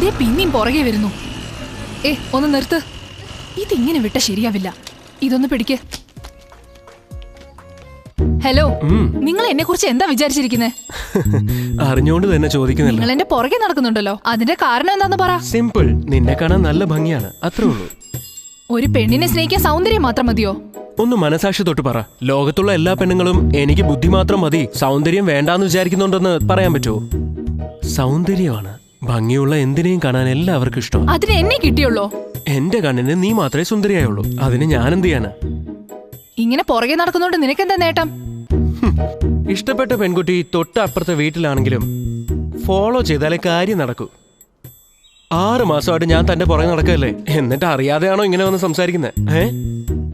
ദേ പിന്നെയും പുറകെ വരുന്നു. ഏ ഒന്ന് നിർത്ത്. ഇതിങ്ങനെ വിട്ട ശരിയാവില്ല. ഇതൊന്ന് പിടിക്ക്. ഹലോ നിങ്ങൾ എന്നെ കുറിച്ച് എന്താ വിചാരിച്ചിരിക്കുന്നത് അറിഞ്ഞുകൊണ്ട് തന്നെ ചോദിക്കുന്നില്ല. നിങ്ങൾ എന്റെ പുറകെ നടക്കുന്നുണ്ടല്ലോ. അതിന്റെ കാരണം എന്താന്ന് പറ. സിമ്പിൾ നിന്നെ കാണാൻ നല്ല ഭംഗിയാണ്. അത്രേ ഉള്ളൂ. ഒരു പെണ്ണിനെ സ്നേഹിക്കാൻ സൗന്ദര്യം മാത്രം മതിയോ? ഒന്ന് മനസാക്ഷി തൊട്ട് പറ. ലോകത്തുള്ള എല്ലാ പെണ്ണുങ്ങളും എനിക്ക് ബുദ്ധി മാത്രം മതി. സൗന്ദര്യം വേണ്ടാന്ന് വിചാരിക്കുന്നുണ്ടെന്ന് പറയാൻ പറ്റുമോ സൗന്ദര്യമാണ്. ഭംഗിയുള്ള എന്തിനേയും കാണാൻ എല്ലാവർക്കും ഇഷ്ടമാണ്. അതിന് എന്നെ കിട്ടിയുള്ളോ? എന്റെ കണ്ണിന് നീ മാത്രമേ സുന്ദരിയായുള്ളൂ. അതിന് ഞാൻ എന്ത് ചെയ്യാനാ? ഇങ്ങനെ പുറകെ നടക്കുന്നോണ്ട് നിനക്കെന്താ നേട്ടം? ഇഷ്ടപ്പെട്ട പെൺകുട്ടി തൊട്ടപ്പുറത്തെ വീട്ടിലാണെങ്കിലും ഫോളോ ചെയ്താലേ കാര്യം നടക്കൂ. ആറ് മാസമായിട്ട് ഞാൻ തന്റെ പുറകെ നടക്കല്ലേ? എന്നിട്ട് അറിയാതെയാണോ ഇങ്ങനെ വന്ന് സംസാരിക്കുന്നത് ഏ?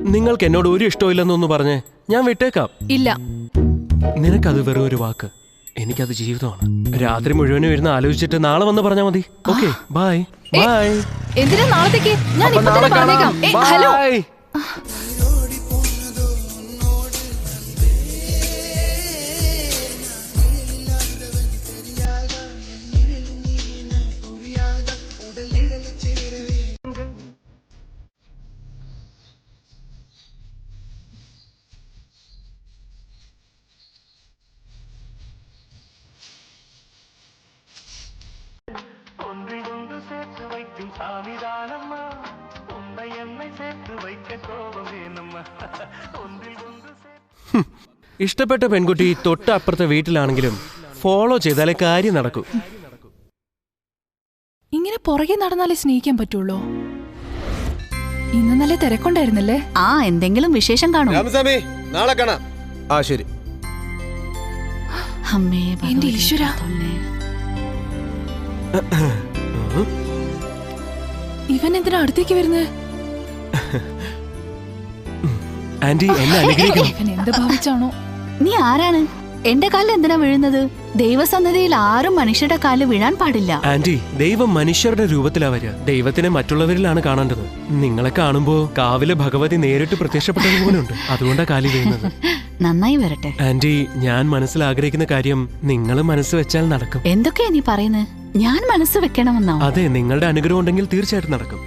നിങ്ങൾക്ക് എന്നോട് ഒരു ഇഷ്ടമില്ലെന്നൊന്ന് പറഞ്ഞ് ഞാൻ വിട്ടേക്കാം. ഇല്ല. നിനക്കത് വെറും ഒരു വാക്ക്. എനിക്കത് ജീവിതമാണ്. രാത്രി മുഴുവനും ഇരുന്ന് ആലോചിച്ചിട്ട് നാളെ വന്ന് പറഞ്ഞാൽ മതി. Okay bye. ബൈ. എന്തിനാ നാളത്തേക്ക്? ഞാൻ ഇപ്പൊ തന്നെ പറഞ്ഞേക്കാം. ഹലോ. ഇഷ്ടപ്പെട്ട പെൺകുട്ടി തൊട്ടപ്പുറത്തെ വീട്ടിലാണെങ്കിലും ഫോളോ ചെയ്താലേ കാര്യം നടക്കൂ. ഇങ്ങനെ പുറകെ നടന്നാലേ സ്നേഹിക്കാൻ പറ്റുള്ളൂ. ഇന്ന് നല്ല തിരക്കുണ്ടായിരുന്നല്ലേ? ആ എന്തെങ്കിലും വിശേഷം കാണും. രാമസ്വാമി നാളെ കാണാം. ആ ശരി. അമ്മേ എന്റെ ഈശ്വരാ. ഇവൻ എന്തിനാ അടുത്തേക്ക് വരുന്നത് ആന്റി എന്നെ അനുഗ്രഹിക്കണം. ഇവൻ എന്ത് ഭാവിച്ചാണോ? നീ ആരാണ്? എന്റെ കാലിൽ എന്തിനാ വീഴുന്നത്? ദൈവസന്നതിയിൽ ആരും മനുഷ്യരുടെ കാലിൽ വീഴാൻ പാടില്ല. ആന്റി ദൈവം മനുഷ്യരുടെ രൂപത്തിലാ വരിക. ദൈവത്തിനെ മറ്റുള്ളവരിലാണ് കാണേണ്ടത്. നിങ്ങളെ കാണുമ്പോ കാവിലെ ഭഗവതി നേരിട്ട് പ്രത്യക്ഷപ്പെട്ടതുപോലുണ്ട് അതുകൊണ്ടാ കാലി വീഴുന്നത്. നന്നായി വരട്ടെ. ആന്റി ഞാൻ മനസ്സിൽ ആഗ്രഹിക്കുന്ന കാര്യം നിങ്ങൾ മനസ്സ് വെച്ചാൽ നടക്കും. എന്തൊക്കെയാ നീ പറയുന്നത് ഞാൻ മനസ്സ് വെക്കണമെന്നോ അതെ നിങ്ങളുടെ അനുഗ്രഹം ഉണ്ടെങ്കിൽ തീർച്ചയായിട്ടും നടക്കും.